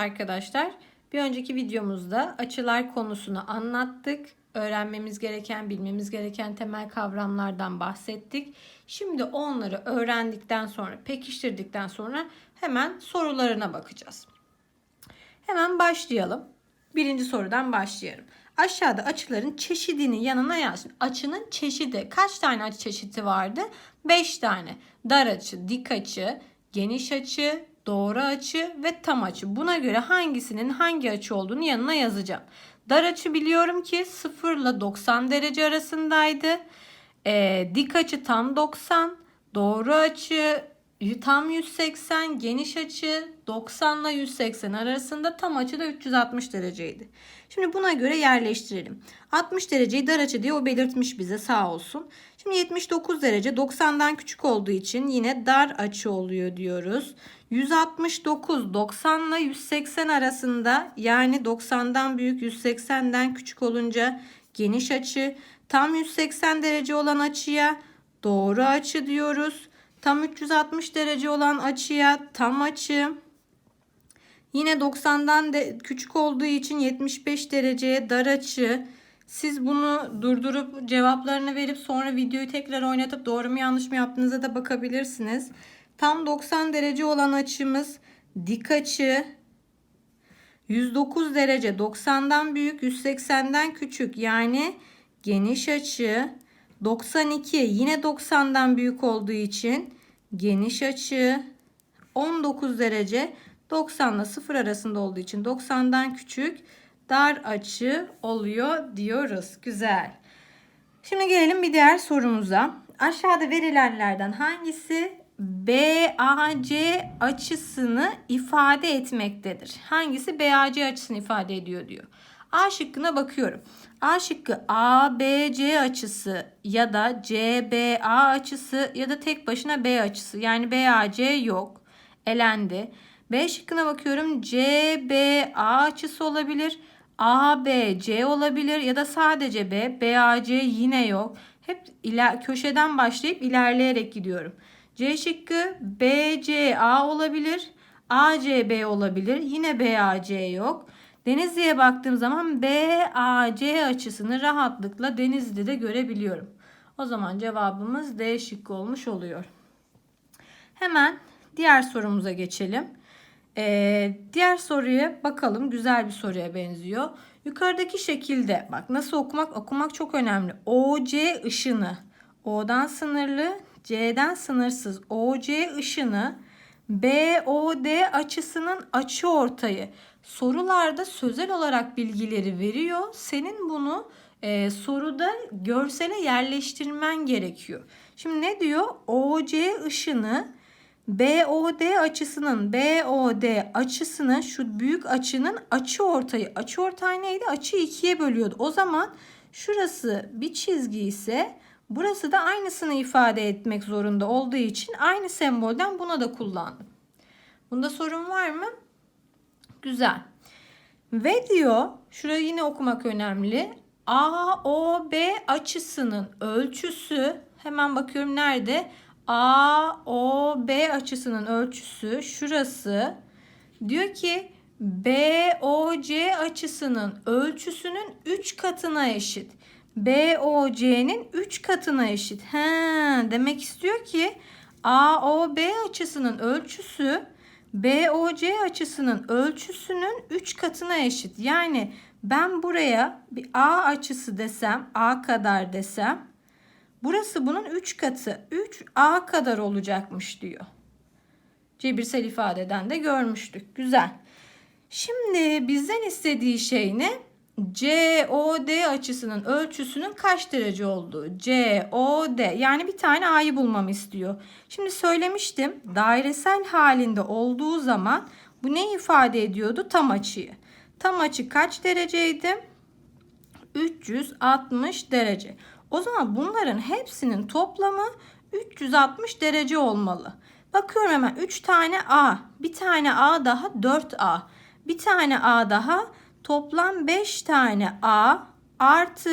Arkadaşlar. Bir önceki videomuzda açılar konusunu anlattık. Öğrenmemiz gereken, bilmemiz gereken temel kavramlardan bahsettik. Şimdi onları öğrendikten sonra, pekiştirdikten sonra hemen sorularına bakacağız. Hemen başlayalım. Birinci sorudan başlayalım. Aşağıda açıların çeşidini yanına yaz. Açının çeşidi kaç tane açı çeşidi vardı? 5 tane. Dar açı, dik açı, geniş açı, doğru açı ve tam açı. Buna göre hangisinin hangi açı olduğunu yanına yazacağım. Dar açı biliyorum ki 0 ile 90 derece arasındaydı. Ee, dik açı tam 90. Doğru açı tam 180. Geniş açı 90 ile 180 arasında. Tam açı da 360 dereceydi. Şimdi buna göre yerleştirelim. 60 dereceyi dar açı diye o belirtmiş bize sağ olsun. Şimdi 79 derece 90'dan küçük olduğu için yine dar açı oluyor diyoruz. 169 90 ile 180 arasında yani 90'dan büyük 180'den küçük olunca geniş açı. Tam 180 derece olan açıya doğru açı diyoruz. Tam 360 derece olan açıya tam açı. Yine 90'dan de küçük olduğu için 75 dereceye dar açı. Siz bunu durdurup cevaplarını verip sonra videoyu tekrar oynatıp doğru mu yanlış mı yaptığınıza da bakabilirsiniz. Tam 90 derece olan açımız dik açı. 109 derece 90'dan büyük 180'den küçük yani geniş açı. 92 yine 90'dan büyük olduğu için geniş açı. 19 derece 90 ile 0 arasında olduğu için 90'dan küçük dar açı oluyor diyoruz. Güzel. Şimdi gelelim bir diğer sorumuza. Aşağıda verilenlerden hangisi BAC açısını ifade etmektedir? Hangisi BAC açısını ifade ediyor diyor. A şıkkına bakıyorum. A şıkkı ABC açısı ya da CBA açısı ya da tek başına B açısı. Yani BAC yok. Elendi. B şıkkına bakıyorum. CBA açısı olabilir. ABC olabilir ya da sadece B. BAC yine yok. Hep iler köşeden başlayıp ilerleyerek gidiyorum. C şıkkı BCA olabilir. ACB olabilir. Yine BAC yok. Denizli'ye baktığım zaman BAC açısını rahatlıkla Denizli'de görebiliyorum. O zaman cevabımız D şıkkı olmuş oluyor. Hemen diğer sorumuza geçelim. Ee, diğer soruya bakalım. Güzel bir soruya benziyor. Yukarıdaki şekilde bak nasıl okumak okumak çok önemli. OC ışını O'dan sınırlı C'den sınırsız OC ışını BOD açısının açı ortayı. Sorularda sözel olarak bilgileri veriyor. Senin bunu e, soruda görsele yerleştirmen gerekiyor. Şimdi ne diyor? OC ışını BOD açısının BOD açısının şu büyük açının açı ortayı. Açı ortay neydi? Açı ikiye bölüyordu. O zaman şurası bir çizgi ise burası da aynısını ifade etmek zorunda olduğu için aynı sembolden buna da kullandım. Bunda sorun var mı? Güzel. Ve diyor, şurayı yine okumak önemli. AOB açısının ölçüsü hemen bakıyorum nerede? AOB açısının ölçüsü şurası. Diyor ki BOC açısının ölçüsünün 3 katına eşit. BOC'nin 3 katına eşit. He, demek istiyor ki AOB açısının ölçüsü BOC açısının ölçüsünün 3 katına eşit. Yani ben buraya bir A açısı desem, A kadar desem burası bunun 3 katı. 3A kadar olacakmış diyor. Cebirsel ifadeden de görmüştük. Güzel. Şimdi bizden istediği şey ne? COD açısının ölçüsünün kaç derece olduğu. COD yani bir tane A'yı bulmamı istiyor. Şimdi söylemiştim dairesel halinde olduğu zaman bu ne ifade ediyordu? Tam açıyı. Tam açı kaç dereceydi? 360 derece. O zaman bunların hepsinin toplamı 360 derece olmalı. Bakıyorum hemen 3 tane A, bir tane A daha 4A, bir tane A daha Toplam 5 tane A artı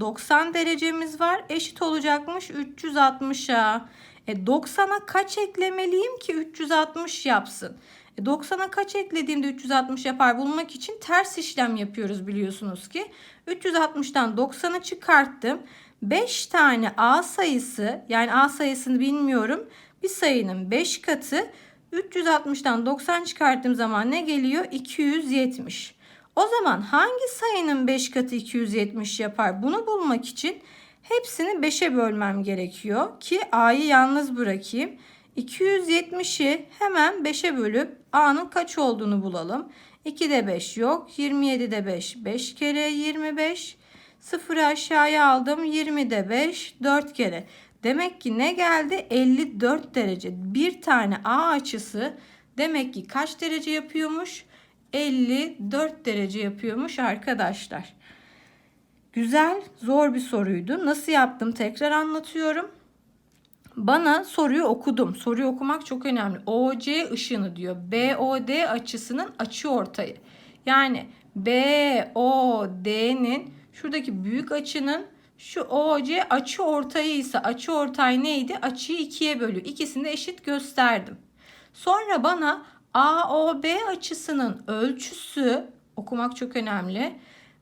90 derecemiz var. Eşit olacakmış 360'a. E 90'a kaç eklemeliyim ki 360 yapsın? E 90'a kaç eklediğimde 360 yapar bulmak için ters işlem yapıyoruz biliyorsunuz ki. 360'dan 90'ı çıkarttım. 5 tane A sayısı yani A sayısını bilmiyorum. Bir sayının 5 katı 360'dan 90 çıkarttığım zaman ne geliyor? 270. O zaman hangi sayının 5 katı 270 yapar? Bunu bulmak için hepsini 5'e bölmem gerekiyor ki A'yı yalnız bırakayım. 270'i hemen 5'e bölüp A'nın kaç olduğunu bulalım. 2'de 5 yok. 27'de 5. 5 kere 25. 0'ı aşağıya aldım. 20'de 5. 4 kere. Demek ki ne geldi? 54 derece. Bir tane A açısı demek ki kaç derece yapıyormuş? 54 derece yapıyormuş arkadaşlar. Güzel, zor bir soruydu. Nasıl yaptım tekrar anlatıyorum. Bana soruyu okudum. Soruyu okumak çok önemli. OC ışını diyor. BOD açısının açı ortayı. Yani BOD'nin şuradaki büyük açının şu OC açı ortayı ise açı ortay neydi? Açıyı ikiye bölüyor. İkisini de eşit gösterdim. Sonra bana AOB açısının ölçüsü okumak çok önemli.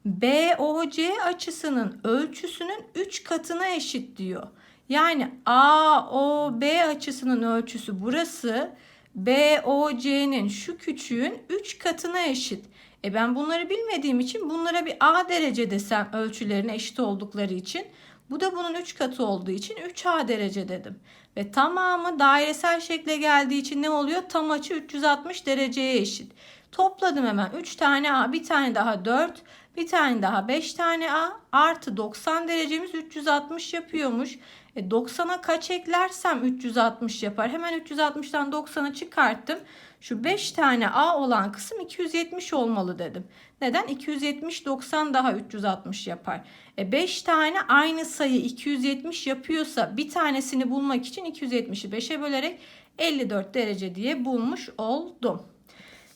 BOC açısının ölçüsünün 3 katına eşit diyor. Yani AOB açısının ölçüsü burası. BOC'nin şu küçüğün 3 katına eşit. E ben bunları bilmediğim için bunlara bir A derece desem ölçülerine eşit oldukları için. Bu da bunun 3 katı olduğu için 3A derece dedim. Ve tamamı dairesel şekle geldiği için ne oluyor? Tam açı 360 dereceye eşit. Topladım hemen 3 tane A, bir tane daha 4, bir tane daha 5 tane A artı 90 derecemiz 360 yapıyormuş. E 90'a kaç eklersem 360 yapar. Hemen 360'dan 90'a çıkarttım. Şu 5 tane A olan kısım 270 olmalı dedim. Neden? 270 90 daha 360 yapar. E 5 tane aynı sayı 270 yapıyorsa bir tanesini bulmak için 270'i 5'e bölerek 54 derece diye bulmuş oldum.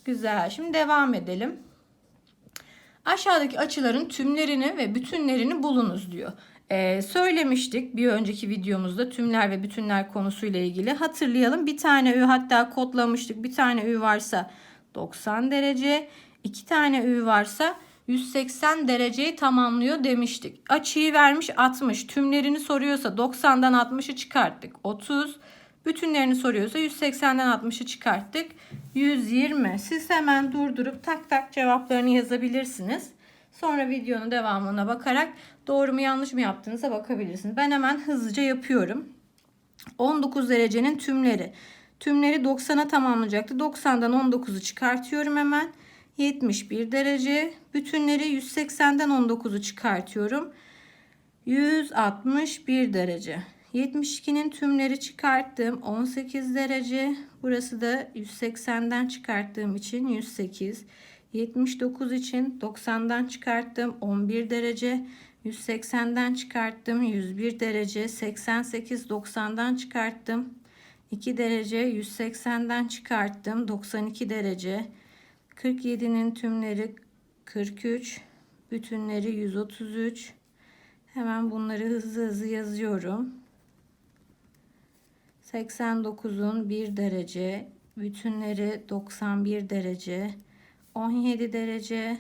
Güzel. Şimdi devam edelim. Aşağıdaki açıların tümlerini ve bütünlerini bulunuz diyor. Ee, söylemiştik bir önceki videomuzda tümler ve bütünler konusuyla ilgili. Hatırlayalım bir tane ü hatta kodlamıştık. Bir tane ü varsa 90 derece, iki tane ü varsa 180 dereceyi tamamlıyor demiştik. Açıyı vermiş 60. Tümlerini soruyorsa 90'dan 60'ı çıkarttık. 30. Bütünlerini soruyorsa 180'den 60'ı çıkarttık. 120. Siz hemen durdurup tak tak cevaplarını yazabilirsiniz. Sonra videonun devamına bakarak doğru mu yanlış mı yaptığınıza bakabilirsiniz. Ben hemen hızlıca yapıyorum. 19 derecenin tümleri. Tümleri 90'a tamamlayacaktı. 90'dan 19'u çıkartıyorum hemen. 71 derece. Bütünleri 180'den 19'u çıkartıyorum. 161 derece. 72'nin tümleri çıkarttım. 18 derece. Burası da 180'den çıkarttığım için 108. 79 için 90'dan çıkarttım 11 derece. 180'den çıkarttım 101 derece. 88 90'dan çıkarttım 2 derece. 180'den çıkarttım 92 derece. 47'nin tümleri 43. Bütünleri 133. Hemen bunları hızlı hızlı yazıyorum. 89'un 1 derece, bütünleri 91 derece, 17 derece,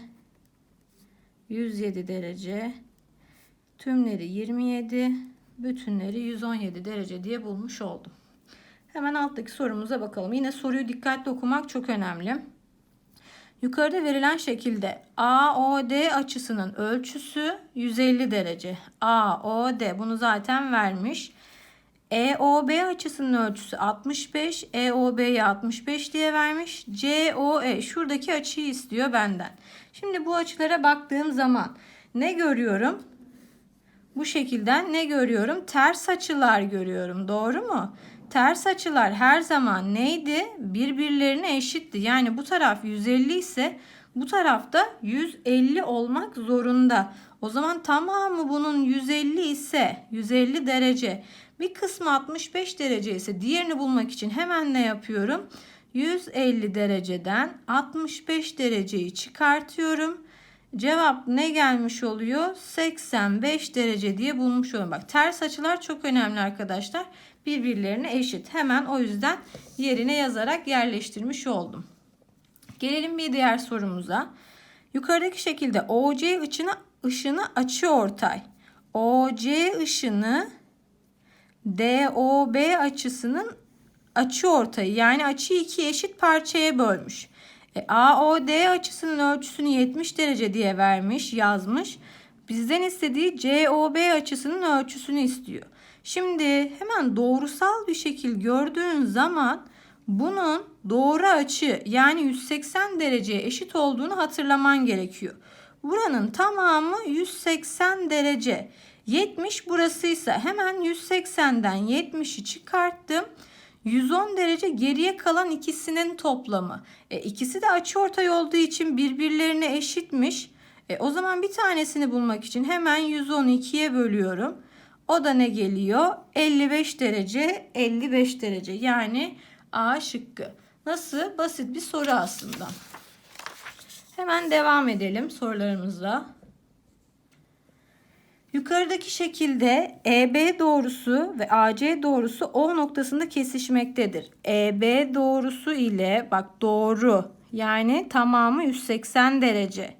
107 derece, tümleri 27, bütünleri 117 derece diye bulmuş oldum. Hemen alttaki sorumuza bakalım. Yine soruyu dikkatli okumak çok önemli. Yukarıda verilen şekilde AOD açısının ölçüsü 150 derece. AOD bunu zaten vermiş. EOB açısının ölçüsü 65. EOB'ye 65 diye vermiş. COE şuradaki açıyı istiyor benden. Şimdi bu açılara baktığım zaman ne görüyorum? Bu şekilden ne görüyorum? Ters açılar görüyorum. Doğru mu? Ters açılar her zaman neydi? Birbirlerine eşitti. Yani bu taraf 150 ise bu tarafta 150 olmak zorunda. O zaman tamamı bunun 150 ise 150 derece. Bir kısmı 65 derece ise diğerini bulmak için hemen ne yapıyorum? 150 dereceden 65 dereceyi çıkartıyorum. Cevap ne gelmiş oluyor? 85 derece diye bulmuş oluyorum. Bak ters açılar çok önemli arkadaşlar. birbirlerine eşit. Hemen o yüzden yerine yazarak yerleştirmiş oldum. Gelelim bir diğer sorumuza. Yukarıdaki şekilde OC ışını, ışını açı ortay. OC ışını DOB açısının açı ortayı yani açıyı iki eşit parçaya bölmüş. E, AOD açısının ölçüsünü 70 derece diye vermiş, yazmış. Bizden istediği COB açısının ölçüsünü istiyor. Şimdi hemen doğrusal bir şekil gördüğün zaman bunun doğru açı yani 180 dereceye eşit olduğunu hatırlaman gerekiyor. Buranın tamamı 180 derece. 70 burasıysa hemen 180'den 70'i çıkarttım. 110 derece geriye kalan ikisinin toplamı. E, ikisi de açıortay olduğu için birbirlerine eşitmiş. E, o zaman bir tanesini bulmak için hemen 112'ye bölüyorum. O da ne geliyor? 55 derece, 55 derece. Yani A şıkkı. Nasıl? Basit bir soru aslında. Hemen devam edelim sorularımızla. Yukarıdaki şekilde EB doğrusu ve AC doğrusu O noktasında kesişmektedir. EB doğrusu ile bak doğru yani tamamı 180 derece.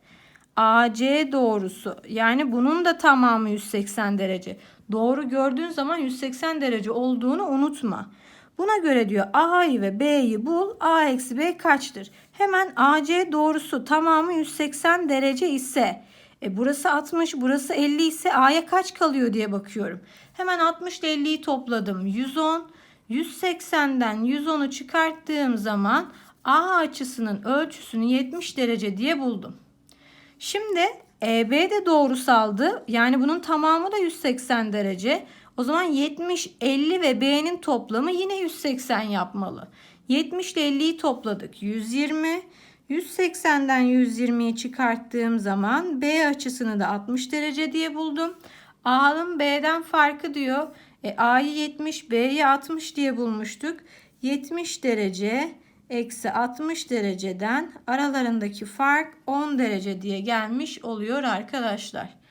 AC doğrusu yani bunun da tamamı 180 derece. Doğru gördüğün zaman 180 derece olduğunu unutma. Buna göre diyor A'yı ve B'yi bul. A eksi B kaçtır? Hemen AC doğrusu tamamı 180 derece ise e burası 60, burası 50 ise A'ya kaç kalıyor diye bakıyorum. Hemen 60 ile 50'yi topladım. 110. 180'den 110'u çıkarttığım zaman A açısının ölçüsünü 70 derece diye buldum. Şimdi EB de doğrusaldı. Yani bunun tamamı da 180 derece. O zaman 70, 50 ve B'nin toplamı yine 180 yapmalı. 70 ile 50'yi topladık. 120. 180'den 120'yi çıkarttığım zaman B açısını da 60 derece diye buldum. A'nın B'den farkı diyor. E, A'yı 70, B'yi 60 diye bulmuştuk. 70 derece eksi 60 dereceden aralarındaki fark 10 derece diye gelmiş oluyor arkadaşlar.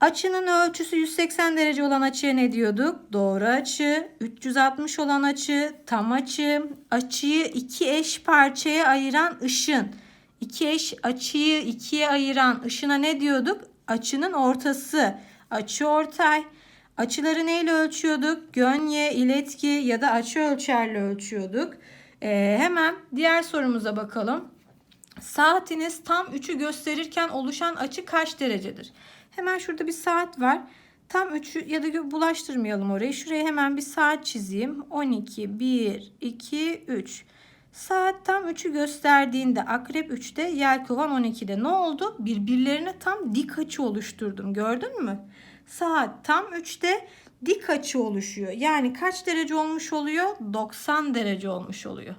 Açının ölçüsü 180 derece olan açıya ne diyorduk? Doğru açı. 360 olan açı tam açı. Açıyı iki eş parçaya ayıran ışın. İki eş açıyı ikiye ayıran ışına ne diyorduk? Açının ortası. Açı ortay. Açıları neyle ölçüyorduk? Gönye, iletki ya da açı ölçerle ölçüyorduk. Ee, hemen diğer sorumuza bakalım. Saatiniz tam 3'ü gösterirken oluşan açı kaç derecedir? Hemen şurada bir saat var. Tam 3'ü ya da bulaştırmayalım orayı. Şuraya hemen bir saat çizeyim. 12, 1, 2, 3. Saat tam 3'ü gösterdiğinde akrep 3'te yelkovan 12'de ne oldu? Birbirlerine tam dik açı oluşturdum. Gördün mü? Saat tam 3'te dik açı oluşuyor. Yani kaç derece olmuş oluyor? 90 derece olmuş oluyor.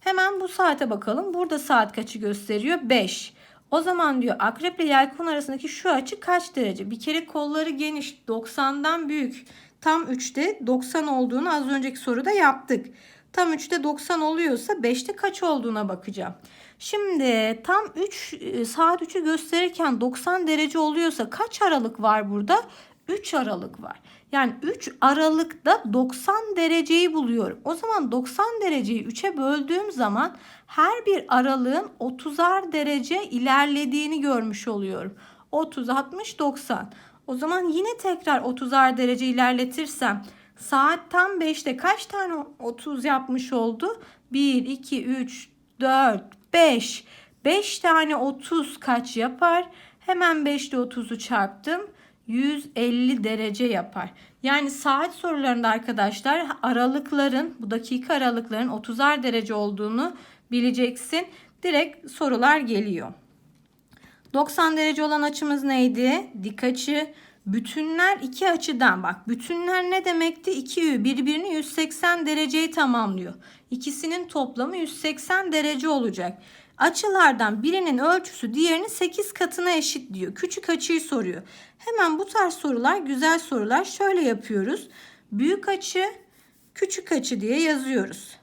Hemen bu saate bakalım. Burada saat kaçı gösteriyor? 5. O zaman diyor akrep ile yelkon arasındaki şu açı kaç derece? Bir kere kolları geniş 90'dan büyük. Tam 3'te 90 olduğunu az önceki soruda yaptık. Tam 3'te 90 oluyorsa 5'te kaç olduğuna bakacağım. Şimdi tam 3 e, saat 3'ü gösterirken 90 derece oluyorsa kaç aralık var burada? 3 aralık var. Yani 3 aralıkta 90 dereceyi buluyorum. O zaman 90 dereceyi 3'e böldüğüm zaman her bir aralığın 30'ar derece ilerlediğini görmüş oluyorum. 30, 60, 90. O zaman yine tekrar 30'ar derece ilerletirsem saat tam 5'te kaç tane 30 yapmış oldu? 1, 2, 3, 4, 5. 5 tane 30 kaç yapar? Hemen 5 ile 30'u çarptım. 150 derece yapar. Yani saat sorularında arkadaşlar aralıkların bu dakika aralıkların 30'ar derece olduğunu bileceksin. Direkt sorular geliyor. 90 derece olan açımız neydi? Dik açı. Bütünler iki açıdan bak. Bütünler ne demekti? İki birbirini 180 dereceyi tamamlıyor. İkisinin toplamı 180 derece olacak. Açılardan birinin ölçüsü diğerinin 8 katına eşit diyor. Küçük açıyı soruyor. Hemen bu tarz sorular güzel sorular. Şöyle yapıyoruz. Büyük açı, küçük açı diye yazıyoruz.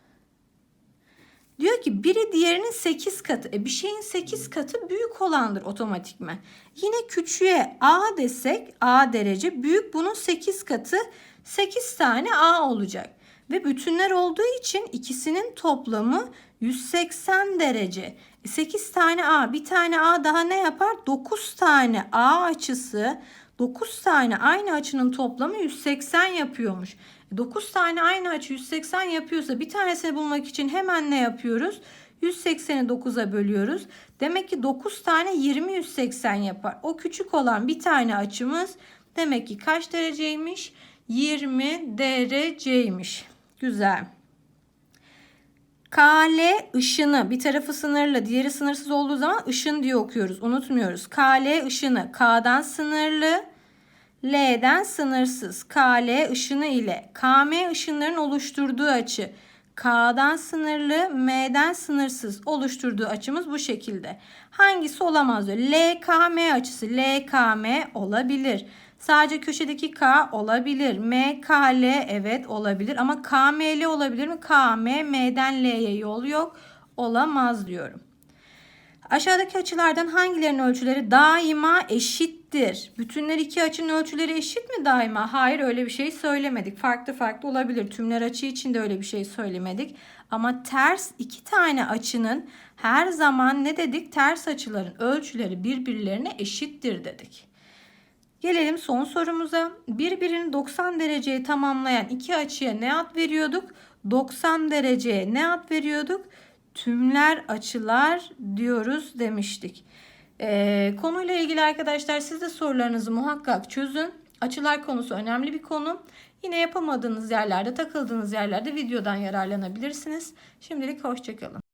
Diyor ki biri diğerinin 8 katı. E bir şeyin 8 katı büyük olandır otomatikmen. Yine küçüğe A desek A derece büyük bunun 8 katı 8 tane A olacak. Ve bütünler olduğu için ikisinin toplamı 180 derece. 8 tane A, bir tane A daha ne yapar? 9 tane A açısı 9 tane aynı açının toplamı 180 yapıyormuş. 9 tane aynı açı 180 yapıyorsa bir tanesini bulmak için hemen ne yapıyoruz? 180'i 9'a bölüyoruz. Demek ki 9 tane 20 180 yapar. O küçük olan bir tane açımız demek ki kaç dereceymiş? 20 dereceymiş. Güzel. KL ışını bir tarafı sınırlı diğeri sınırsız olduğu zaman ışın diye okuyoruz unutmuyoruz. KL ışını K'dan sınırlı L'den sınırsız. KL ışını ile KM ışınların oluşturduğu açı K'dan sınırlı M'den sınırsız oluşturduğu açımız bu şekilde. Hangisi olamaz diyor. LKM açısı LKM olabilir. Sadece köşedeki K olabilir. MKL evet olabilir ama KML olabilir mi? KM M'den L'ye yol yok. Olamaz diyorum. Aşağıdaki açılardan hangilerinin ölçüleri daima eşittir? Bütünler iki açının ölçüleri eşit mi daima? Hayır öyle bir şey söylemedik. Farklı farklı olabilir. Tümler açı için de öyle bir şey söylemedik. Ama ters iki tane açının her zaman ne dedik? Ters açıların ölçüleri birbirlerine eşittir dedik. Gelelim son sorumuza. Birbirini 90 dereceye tamamlayan iki açıya ne ad veriyorduk? 90 dereceye ne ad veriyorduk? Tümler açılar diyoruz demiştik. Ee, konuyla ilgili arkadaşlar siz de sorularınızı muhakkak çözün. Açılar konusu önemli bir konu. Yine yapamadığınız yerlerde, takıldığınız yerlerde videodan yararlanabilirsiniz. Şimdilik hoşçakalın.